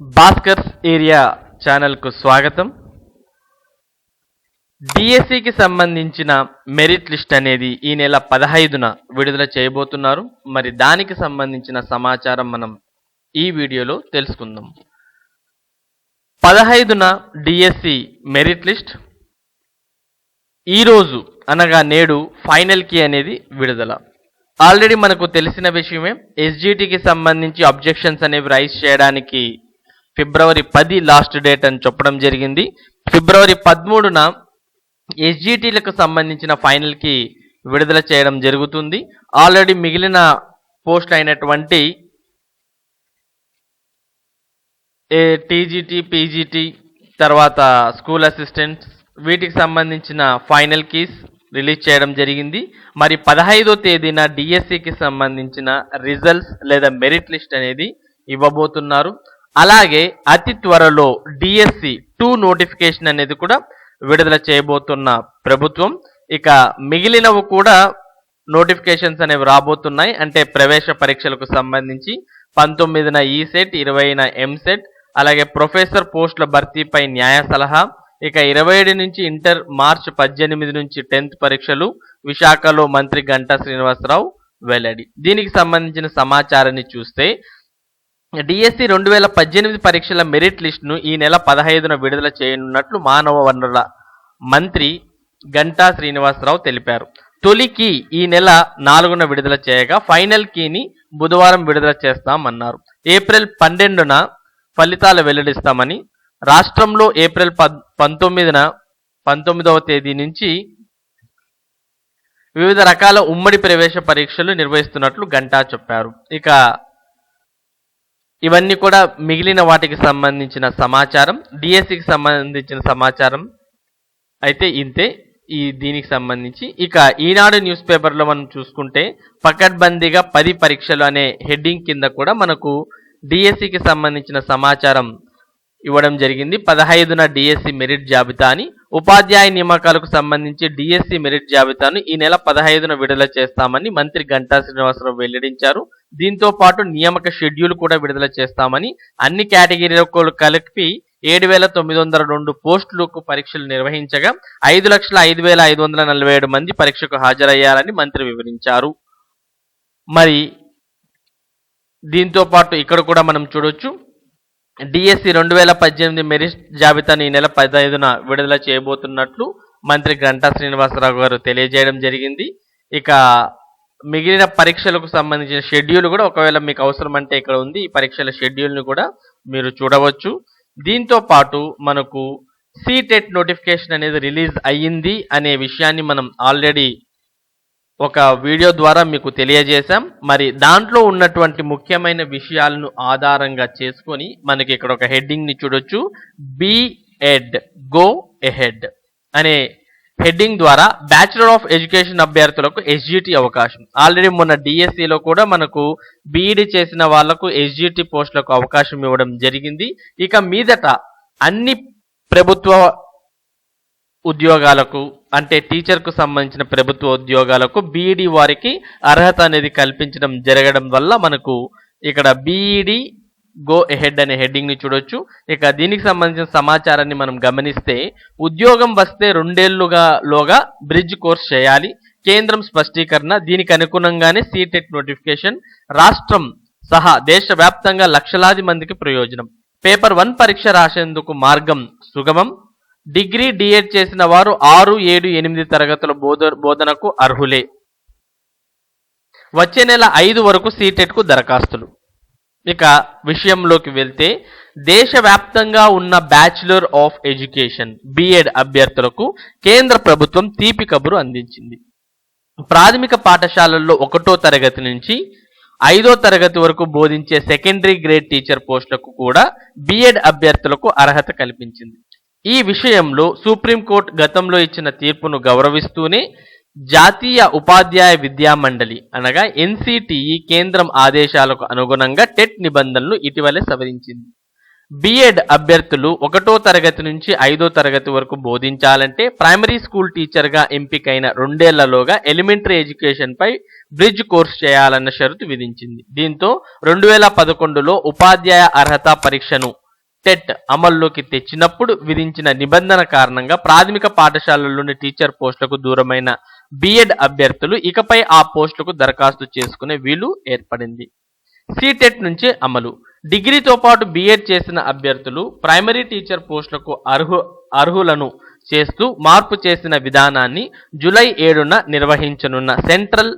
Bhaskar's area ఛానల్కు స్వాగతం. డిఎస్సికి సంబంధించిన మెరిట్ లిస్ట్ అనేది ఈ నెల పదహైదున విడుదల చేయబోతున్నారు. మరి దానికి సంబంధించిన సమాచారం మనం ఈ వీడియోలో తెలుసుకుందాం. పదహైదున డిఎస్సి మెరిట్ లిస్ట్. ఈరోజు అనగా నేడు ఫైనల్ కీ అనేది విడుదల. ఆల్రెడీ మనకు తెలిసిన విషయమే ఎస్జిటికి సంబంధించి అబ్జెక్షన్స్ అనేవి రైజ్ చేయడానికి ఫిబ్రవరి పది లాస్ట్ డేట్ అని చెప్పడం జరిగింది. ఫిబ్రవరి పదమూడున ఎస్జిటీలకు సంబంధించిన ఫైనల్కి విడుదల చేయడం జరుగుతుంది. ఆల్రెడీ మిగిలిన పోస్ట్ అయినటువంటి టీజీటీ పీజీటీ తర్వాత స్కూల్ అసిస్టెంట్స్ వీటికి సంబంధించిన ఫైనల్ కీస్ రిలీజ్ చేయడం జరిగింది. మరి పదహైదో తేదీన డిఎస్సికి సంబంధించిన రిజల్ట్స్ లేదా మెరిట్ లిస్ట్ అనేది ఇవ్వబోతున్నారు. అలాగే అతి త్వరలో డిఎస్సి టూ నోటిఫికేషన్ అనేది కూడా విడుదల చేయబోతున్న ప్రభుత్వం. ఇక మిగిలినవి కూడా నోటిఫికేషన్స్ అనేవి రాబోతున్నాయి. అంటే ప్రవేశ పరీక్షలకు సంబంధించి పంతొమ్మిదిన e ఈసెట్ ఇరవైన ఎంసెట్ అలాగే ప్రొఫెసర్ పోస్టుల భర్తీపై న్యాయ సలహా ఇక ఇరవై ఏడు నుంచి ఇంటర్ మార్చ్ పద్దెనిమిది నుంచి టెన్త్ పరీక్షలు విశాఖలో మంత్రి గంటా శ్రీనివాసరావు వెల్లడి. దీనికి సంబంధించిన సమాచారాన్ని చూస్తే డిఎస్సి రెండు వేల పద్దెనిమిది పరీక్షల మెరిట్ లిస్టును ఈ నెల పదహైదున విడుదల చేయనున్నట్లు మానవ వనరుల మంత్రి గంటా శ్రీనివాసరావు తెలిపారు. తొలి కీ ఈ నెల నాలుగున విడుదల చేయగా ఫైనల్ కీని బుధవారం విడుదల చేస్తామన్నారు. ఏప్రిల్ పన్నెండున ఫలితాలు వెల్లడిస్తామని రాష్ట్రంలో ఏప్రిల్ పంతొమ్మిదిన పంతొమ్మిదవ తేదీ నుంచి వివిధ రకాల ఉమ్మడి ప్రవేశ పరీక్షలు నిర్వహిస్తున్నట్లు గంటా చెప్పారు. ఇక ఇవన్నీ కూడా మిగిలిన వాటికి సంబంధించిన సమాచారం డిఎస్సికి సంబంధించిన సమాచారం అయితే ఇంతే. ఈ దీనికి సంబంధించి ఇక ఈనాడు న్యూస్ పేపర్లో మనం చూసుకుంటే పకడ్బందీగా పది పరీక్షలు అనే హెడ్డింగ్ కింద కూడా మనకు డిఎస్సికి సంబంధించిన సమాచారం ఇవ్వడం జరిగింది. పదహైదున డిఎస్సి మెరిట్ జాబితా అని ఉపాధ్యాయ నియామకాలకు సంబంధించి డిఎస్సి మెరిట్ జాబితాను ఈ నెల పదహైదున విడుదల చేస్తామని మంత్రి గంటా శ్రీనివాసరావు వెల్లడించారు. దీంతో పాటు నియామక షెడ్యూల్ కూడా విడుదల చేస్తామని అన్ని కేటగిరీలకు కలిపి ఏడు వేల తొమ్మిది వందల రెండు పోస్టులకు పరీక్షలు నిర్వహించగా ఐదు లక్షల ఐదు వేల ఐదు వందల నలభై ఏడు మంది పరీక్షకు హాజరయ్యారని మంత్రి వివరించారు. మరి దీంతో పాటు ఇక్కడ కూడా మనం చూడొచ్చు. డిఎస్సి రెండు వేల పద్దెనిమిది మెరిట్ జాబితాను ఈ నెల పదహైదున విడుదల చేయబోతున్నట్లు మంత్రి గంటా శ్రీనివాసరావు గారు తెలియజేయడం జరిగింది. ఇక మిగిలిన పరీక్షలకు సంబంధించిన షెడ్యూల్ కూడా ఒకవేళ మీకు అవసరం అంటే ఇక్కడ ఉంది. ఈ పరీక్షల షెడ్యూల్ని కూడా మీరు చూడవచ్చు. దీంతో పాటు మనకు సీటెట్ నోటిఫికేషన్ అనేది రిలీజ్ అయ్యింది అనే విషయాన్ని మనం ఆల్రెడీ ఒక వీడియో ద్వారా మీకు తెలియజేశాం. మరి దాంట్లో ఉన్నటువంటి ముఖ్యమైన విషయాలను ఆధారంగా చేసుకొని మనకి ఇక్కడ ఒక హెడ్డింగ్ని చూడొచ్చు. బి ఎడ్ గో ఎహెడ్ అనే హెడ్డింగ్ ద్వారా బ్యాచులర్ ఆఫ్ ఎడ్యుకేషన్ అభ్యర్థులకు ఎస్జిటి అవకాశం. ఆల్రెడీ మొన్న డిఎస్సిలో కూడా మనకు బీఈడి చేసిన వాళ్ళకు ఎస్జిటి పోస్టులకు అవకాశం ఇవ్వడం జరిగింది. ఇక మీదట అన్ని ప్రభుత్వ ఉద్యోగాలకు అంటే టీచర్కు సంబంధించిన ప్రభుత్వ ఉద్యోగాలకు బీఈడి వారికి అర్హత అనేది కల్పించడం జరగడం వల్ల మనకు ఇక్కడ బీఈడి గో ఎహెడ్ అనే హెడ్డింగ్ని చూడొచ్చు. ఇక దీనికి సంబంధించిన సమాచారాన్ని మనం గమనిస్తే ఉద్యోగం వస్తే రెండేళ్ళుగా లోగా బ్రిడ్జ్ కోర్స్ చేయాలి. కేంద్రం స్పష్టీకరణ దీనికి అనుగుణంగానే సీటెట్ నోటిఫికేషన్ రాష్ట్రం సహా దేశవ్యాప్తంగా లక్షలాది మందికి ప్రయోజనం. పేపర్ వన్ పరీక్ష రాసేందుకు మార్గం సుగమం. డిగ్రీ డిఎడ్ చేసిన వారు ఆరు ఏడు ఎనిమిది తరగతుల బోధ బోధనకు అర్హులే. వచ్చే నెల ఐదు వరకు సీటెట్కు దరఖాస్తులు. ఇక విషయంలోకి వెళ్తే దేశవ్యాప్తంగా ఉన్న బ్యాచులర్ ఆఫ్ ఎడ్యుకేషన్ బిఎడ్ అభ్యర్థులకు కేంద్ర ప్రభుత్వం తీపి కబురు అందించింది. ప్రాథమిక పాఠశాలల్లో ఒకటో తరగతి నుంచి ఐదో తరగతి వరకు బోధించే సెకండరీ గ్రేడ్ టీచర్ పోస్టులకు కూడా బిఎడ్ అభ్యర్థులకు అర్హత కల్పించింది. ఈ విషయంలో సుప్రీంకోర్టు గతంలో ఇచ్చిన తీర్పును గౌరవిస్తూనే జాతీయ ఉపాధ్యాయ విద్యా మండలి అనగా ఎన్సిటిఈ కేంద్రం ఆదేశాలకు అనుగుణంగా టెట్ నిబంధనలు ఇటీవలే సవరించింది. బిఎడ్ అభ్యర్థులు ఒకటో తరగతి నుంచి ఐదో తరగతి వరకు బోధించాలంటే ప్రైమరీ స్కూల్ టీచర్గా ఎంపికైన రెండేళ్ళలోగా ఎలిమెంటరీ ఎడ్యుకేషన్పై బ్రిడ్జ్ కోర్స్ చేయాలన్న షరతు విధించింది. దీంతో రెండు వేల పదకొండులో ఉపాధ్యాయ అర్హత పరీక్షను టెట్ అమల్లోకి తెచ్చినప్పుడు విధించిన నిబంధన కారణంగా ప్రాథమిక పాఠశాలల్లోని టీచర్ పోస్టులకు దూరమైన బిఎడ్ అభ్యర్థులు ఇకపై ఆ పోస్టులకు దరఖాస్తు చేసుకునే వీలు ఏర్పడింది. సిటెట్ నుంచే అమలు. డిగ్రీతో పాటు బిఎడ్ చేసిన అభ్యర్థులు ప్రైమరీ టీచర్ పోస్టులకు అర్హు అర్హులను చేస్తూ మార్పు చేసిన విధానాన్ని జూలై ఏడున నిర్వహించనున్న సెంట్రల్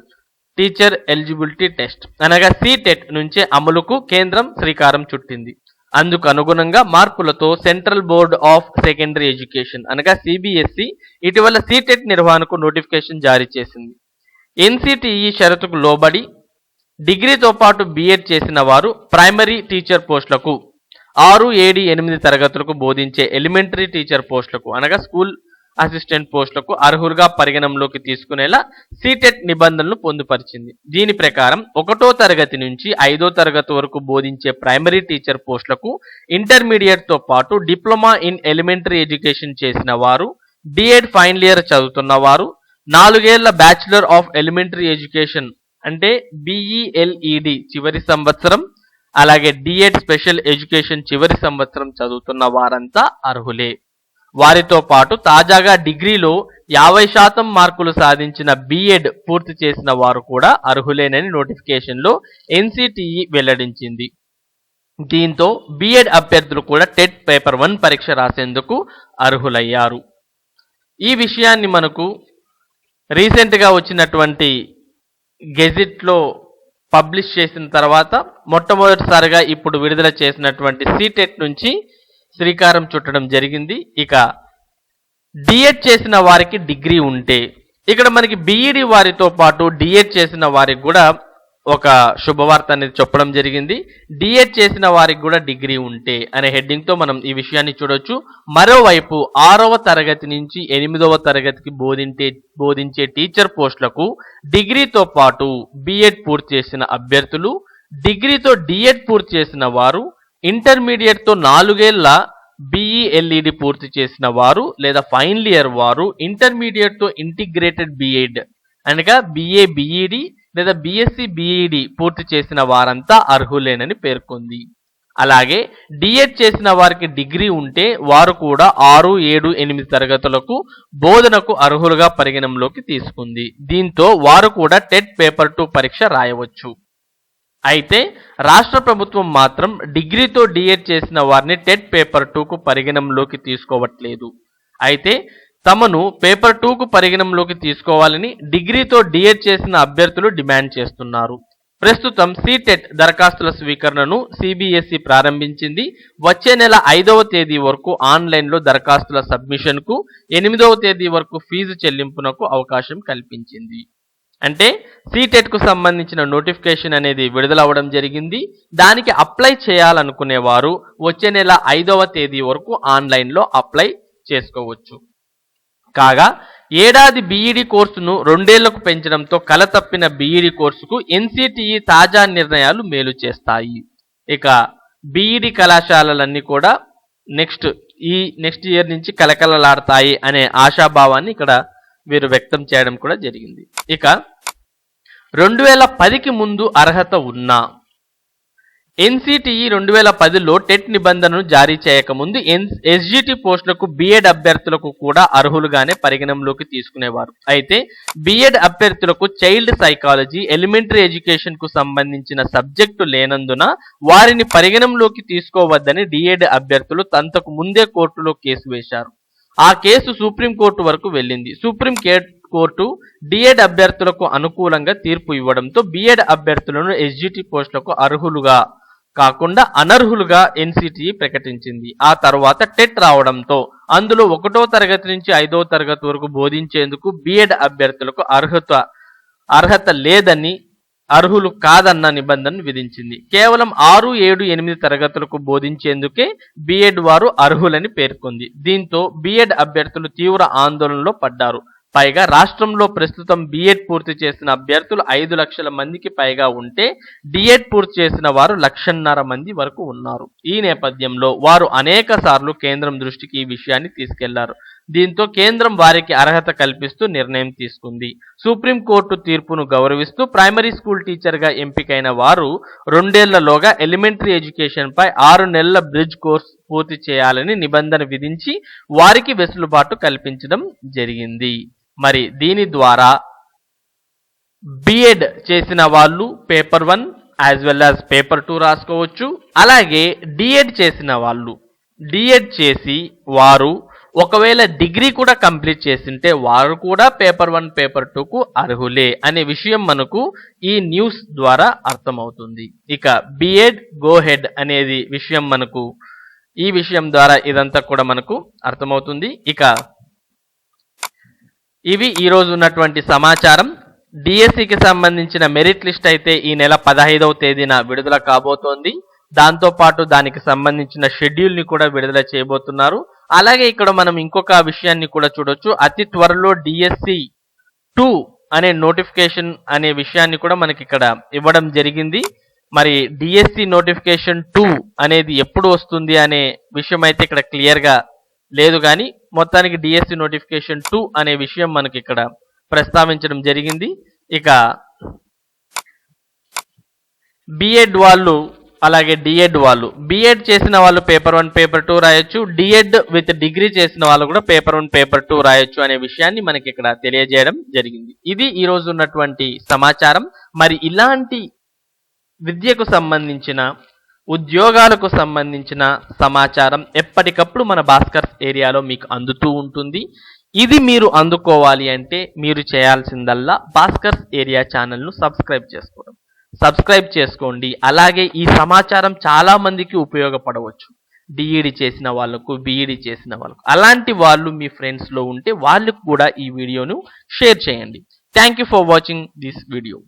టీచర్ ఎలిజిబిలిటీ టెస్ట్ అనగా సిటెట్ నుంచే అమలుకు కేంద్రం శ్రీకారం చుట్టింది. అందుకు అనుగుణంగా మార్పులతో central board of secondary education అనగా సిబిఎస్ఈ ఇటీవల సీటెట్ నిర్వహణకు నోటిఫికేషన్ జారీ చేసింది. ఎన్సిటిఈ షరతుకు లోబడి డిగ్రీతో పాటు బీఎడ్ చేసిన వారు ప్రైమరీ టీచర్ పోస్టులకు ఆరు ఏడు ఎనిమిది తరగతులకు బోధించే ఎలిమెంటరీ టీచర్ పోస్టులకు అనగా స్కూల్ అసిస్టెంట్ పోస్టులకు అర్హులుగా పరిగణంలోకి తీసుకునేలా సీటెట్ నిబంధనలు పొందుపరిచింది. దీని ప్రకారం ఒకటో తరగతి నుంచి ఐదో తరగతి వరకు బోధించే ప్రైమరీ టీచర్ పోస్టులకు ఇంటర్మీడియట్తో పాటు డిప్లొమా ఇన్ ఎలిమెంటరీ ఎడ్యుకేషన్ చేసిన వారు డిఎడ్ ఫైనల్ ఇయర్ చదువుతున్న వారు నాలుగేళ్ళ బ్యాచిలర్ ఆఫ్ ఎలిమెంటరీ ఎడ్యుకేషన్ అంటే బిఈఎల్ఈడి చివరి సంవత్సరం అలాగే డిఎడ్ స్పెషల్ ఎడ్యుకేషన్ చివరి సంవత్సరం చదువుతున్న వారంతా అర్హులే. వారితో పాటు తాజాగా డిగ్రీలో యాభై శాతం మార్కులు సాధించిన బీఎడ్ పూర్తి చేసిన వారు కూడా అర్హులేనని నోటిఫికేషన్లో ఎన్సిటిఈ వెల్లడించింది. దీంతో బీఎడ్ అభ్యర్థులు కూడా టెట్ పేపర్ వన్ పరీక్ష రాసేందుకు అర్హులయ్యారు. ఈ విషయాన్ని మనకు రీసెంట్గా వచ్చినటువంటి గెజిట్లో పబ్లిష్ చేసిన తర్వాత మొట్టమొదటిసారిగా ఇప్పుడు విడుదల చేసినటువంటి సీటెట్ నుంచి శ్రీకారం చుట్టడం జరిగింది. ఇక డిఎడ్ చేసిన వారికి డిగ్రీ ఉంటే ఇక్కడ మనకి బిఈడి వారితో పాటు డిఎడ్ చేసిన వారికి కూడా ఒక శుభవార్త అనేది చెప్పడం జరిగింది. డిఎడ్ చేసిన వారికి కూడా డిగ్రీ ఉంటే అనే హెడ్డింగ్తో మనం ఈ విషయాన్ని చూడొచ్చు. మరోవైపు ఆరవ తరగతి నుంచి ఎనిమిదవ తరగతికి బోధించే బోధించే టీచర్ పోస్టులకు డిగ్రీతో పాటు బిఎడ్ పూర్తి చేసిన అభ్యర్థులు డిగ్రీతో డిఎడ్ పూర్తి చేసిన వారు ఇంటర్మీడియట్తో నాలుగేళ్ళ బిఈఎల్ఈడి పూర్తి చేసిన వారు లేదా ఫైనల్ ఇయర్ వారు ఇంటర్మీడియట్తో ఇంటిగ్రేటెడ్ బీఎడ్ అనగా బీఏ బీఈడి లేదా బీఎస్సీ బీఈడి పూర్తి చేసిన వారంతా అర్హులేనని పేర్కొంది. అలాగే డిఎడ్ చేసిన వారికి డిగ్రీ ఉంటే వారు కూడా ఆరు ఏడు ఎనిమిది తరగతులకు బోధనకు అర్హులుగా పరిగణంలోకి తీసుకుంది. దీంతో వారు కూడా టెట్ పేపర్ టూ పరీక్ష రాయవచ్చు. అయితే రాష్ట్ర ప్రభుత్వం మాత్రం డిగ్రీతో డిఎడ్ చేసిన వారిని టెట్ పేపర్ టూకు పరిగణంలోకి తీసుకోవట్లేదు. అయితే తమను పేపర్ టూకు పరిగణంలోకి తీసుకోవాలని డిగ్రీతో డిఎడ్ చేసిన అభ్యర్థులు డిమాండ్ చేస్తున్నారు. ప్రస్తుతం సీటెట్ దరఖాస్తుల స్వీకరణను సిబిఎస్ఈ ప్రారంభించింది. వచ్చే నెల ఐదవ తేదీ వరకు ఆన్లైన్లో దరఖాస్తుల సబ్మిషన్కు ఎనిమిదవ తేదీ వరకు ఫీజు చెల్లింపునకు అవకాశం కల్పించింది. అంటే సీటెట్కు సంబంధించిన నోటిఫికేషన్ అనేది విడుదల అవ్వడం జరిగింది. దానికి అప్లై చేయాలనుకునే వారు వచ్చే నెల ఐదవ తేదీ వరకు ఆన్లైన్లో అప్లై చేసుకోవచ్చు. కాగా ఏడాది బీఈడి కోర్సును రెండేళ్ళకు పెంచడంతో కల తప్పిన బీఈడి కోర్సుకు ఎన్సిటిఈ తాజా నిర్ణయాలు మేలు చేస్తాయి. ఇక బీఈడి కళాశాలలన్నీ కూడా నెక్స్ట్ ఈ నెక్స్ట్ ఇయర్ నుంచి కలకలలాడతాయి అనే ఆశాభావాన్ని ఇక్కడ వీరు వ్యక్తం చేయడం కూడా జరిగింది. ఇక రెండు వేల పదికి ముందు అర్హత ఉన్నా ఎన్సిటిఈ రెండు వేల పదిలో టెట్ నిబంధనను జారీ చేయకముందు ఎన్ ఎస్జిటి పోస్టులకు బిఎడ్ అభ్యర్థులకు కూడా అర్హులుగానే పరిగణంలోకి తీసుకునేవారు. అయితే బిఎడ్ అభ్యర్థులకు చైల్డ్ సైకాలజీ ఎలిమెంటరీ ఎడ్యుకేషన్కు సంబంధించిన సబ్జెక్టు లేనందున వారిని పరిగణంలోకి తీసుకోవద్దని డిఎడ్ అభ్యర్థులు తంతకు ముందే కోర్టులో కేసు వేశారు. ఆ కేసు సుప్రీంకోర్టు వరకు వెళ్ళింది. సుప్రీం కోర్టు డిఎడ్ అభ్యర్థులకు అనుకూలంగా తీర్పు ఇవ్వడంతో బిఎడ్ అభ్యర్థులను ఎస్జిటి పోస్టులకు అర్హులుగా కాకుండా అనర్హులుగా ఎన్సిటిఈ ప్రకటించింది. ఆ తర్వాత టెట్ రావడంతో అందులో ఒకటో తరగతి నుంచి ఐదో తరగతి వరకు బోధించేందుకు బిఎడ్ అభ్యర్థులకు అర్హత అర్హత లేదని అర్హులు కాదన్న నిబంధనను విధించింది. కేవలం ఆరు ఏడు ఎనిమిది తరగతులకు బోధించేందుకే బిఎడ్ వారు అర్హులని పేర్కొంది. దీంతో బిఎడ్ అభ్యర్థులు తీవ్ర ఆందోళనలో పడ్డారు. పైగా రాష్ట్రంలో ప్రస్తుతం బిఎడ్ పూర్తి చేసిన అభ్యర్థులు ఐదు లక్షల మందికి పైగా ఉంటే డిఎడ్ పూర్తి చేసిన వారు లక్షన్నర మంది వరకు ఉన్నారు. ఈ నేపథ్యంలో వారు అనేక సార్లు కేంద్రం దృష్టికి ఈ విషయాన్ని తీసుకెళ్ళారు. దీంతో కేంద్రం వారికి అర్హత కల్పిస్తూ నిర్ణయం తీసుకుంది. సుప్రీంకోర్టు తీర్పును గౌరవిస్తూ ప్రైమరీ స్కూల్ టీచర్గా ఎంపికైన వారు రెండేళ్ళలోగా ఎలిమెంటరీ ఎడ్యుకేషన్పై ఆరు నెలల బ్రిడ్జ్ కోర్స్ పూర్తి చేయాలని నిబంధన విధించి వారికి వెసులుబాటు కల్పించడం జరిగింది. మరి దీని ద్వారా బిఎడ్ చేసిన వాళ్ళు paper one as well as paper two రాసుకోవచ్చు. అలాగే డిఎడ్ చేసిన వాళ్ళు డిఎడ్ చేసి వారు ఒకవేళ డిగ్రీ కూడా కంప్లీట్ చేసింటే వారు కూడా పేపర్ వన్ పేపర్ టూకు అర్హులే అనే విషయం మనకు ఈ న్యూస్ ద్వారా అర్థమవుతుంది. ఇక బిఎడ్ గో హెడ్ అనేది విషయం మనకు ఈ విషయం ద్వారా ఇదంతా కూడా మనకు అర్థమవుతుంది. ఇక ఇవి ఈరోజు ఉన్నటువంటి సమాచారం. డిఎస్సికి సంబంధించిన మెరిట్ లిస్ట్ అయితే ఈ నెల పదహైదవ తేదీన విడుదల కాబోతోంది. దాంతో పాటు దానికి సంబంధించిన షెడ్యూల్ని కూడా విడుదల చేయబోతున్నారు. అలాగే ఇక్కడ మనం ఇంకొక విషయాన్ని కూడా చూడొచ్చు. అతి త్వరలో డిఎస్సి టూ అనే నోటిఫికేషన్ అనే విషయాన్ని కూడా మనకి ఇక్కడ ఇవ్వడం జరిగింది. మరి డిఎస్సి నోటిఫికేషన్ టూ అనేది ఎప్పుడు వస్తుంది అనే విషయం అయితే ఇక్కడ క్లియర్గా లేదు కానీ మొత్తానికి డిఎస్సి నోటిఫికేషన్ టూ అనే విషయం మనకి ఇక్కడ ప్రస్తావించడం జరిగింది. ఇక బిఎడ్ వాళ్ళు అలాగే డిఎడ్ వాళ్ళు బిఎడ్ చేసిన వాళ్ళు పేపర్ వన్ పేపర్ టూ రాయొచ్చు. డిఎడ్ విత్ డిగ్రీ చేసిన వాళ్ళు కూడా పేపర్ వన్ పేపర్ టూ రాయొచ్చు అనే విషయాన్ని మనకి ఇక్కడ తెలియజేయడం జరిగింది. ఇది ఈ రోజు ఉన్నటువంటి సమాచారం. మరి ఇలాంటి విద్యకు సంబంధించిన ఉద్యోగాలకు సంబంధించిన సమాచారం ఎప్పటికప్పుడు మన భాస్కర్స్ ఏరియాలో మీకు అందుతూ ఉంటుంది. ఇది మీరు అందుకోవాలి అంటే మీరు చేయాల్సిందల్లా భాస్కర్స్ ఏరియా ఛానల్ను సబ్స్క్రైబ్ చేసుకోవడం. సబ్స్క్రైబ్ చేసుకోండి. అలాగే ఈ సమాచారం చాలా మందికి ఉపయోగపడవచ్చు. డిఈడి చేసిన వాళ్ళకు బిఈడి చేసిన వాళ్ళకు. అలాంటి వాళ్ళు మీ ఫ్రెండ్స్లో ఉంటే వాళ్ళకు కూడా ఈ వీడియోను షేర్ చేయండి. Thank you for watching this video